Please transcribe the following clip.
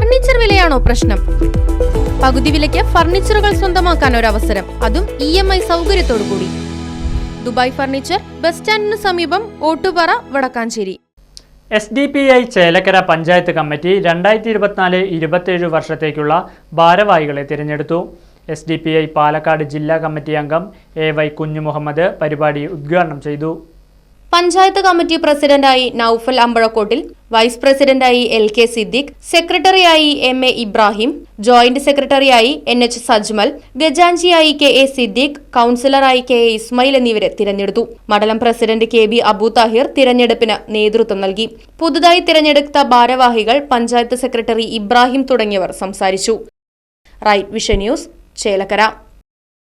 Furniture വിലയാണോ പ്രശ്നം? പകുതി വിലയ്ക്ക് ഫർണിച്ചറുകൾ സ്വന്തമാക്കാൻ ഒരു അവസരം അതും ഇ എം ഐ സൗകര്യത്തോടു കൂടി ദുബായ് ഫർണിച്ചർ ബസ് സ്റ്റാൻഡിന് സമീപം Ottupara Vadakkanchery. S D P I Chelakkara panchayat committee രണ്ടായിരത്തി ഇരുപത്തിനാല് ഇരുപത്തേഴ് വർഷത്തേക്കുള്ള ഭാരവാഹികളെ തിരഞ്ഞെടുത്തു. S D P I Palakkad ജില്ലാ കമ്മിറ്റി അംഗം എ വൈ കുഞ്ഞുമുഹമ്മദ് പരിപാടി ഉദ്ഘാടനം ചെയ്തു. പഞ്ചായത്ത് കമ്മിറ്റി പ്രസിഡന്റായി നൌഫൽ അമ്പഴക്കോട്ടിൽ വൈസ് പ്രസിഡന്റായി എൽ കെ സിദ്ദിഖ് സെക്രട്ടറിയായി എം എ ഇബ്രാഹിം ജോയിന്റ് സെക്രട്ടറിയായി എൻ എച്ച് സജ്മൽ ഗജാൻജിയായി കെ എ സിദ്ദിഖ് കൌൺസിലറായി കെ എ ഇസ്മയിൽ എന്നിവരെ തിരഞ്ഞെടുത്തു. മണ്ഡലം president K B Abu Thahir തിരഞ്ഞെടുപ്പിന് നേതൃത്വം നൽകി. പുതുതായി തിരഞ്ഞെടുത്ത ഭാരവാഹികൾ പഞ്ചായത്ത് സെക്രട്ടറി ഇബ്രാഹിം തുടങ്ങിയവർ സംസാരിച്ചു. Right Vision News Chelakkara.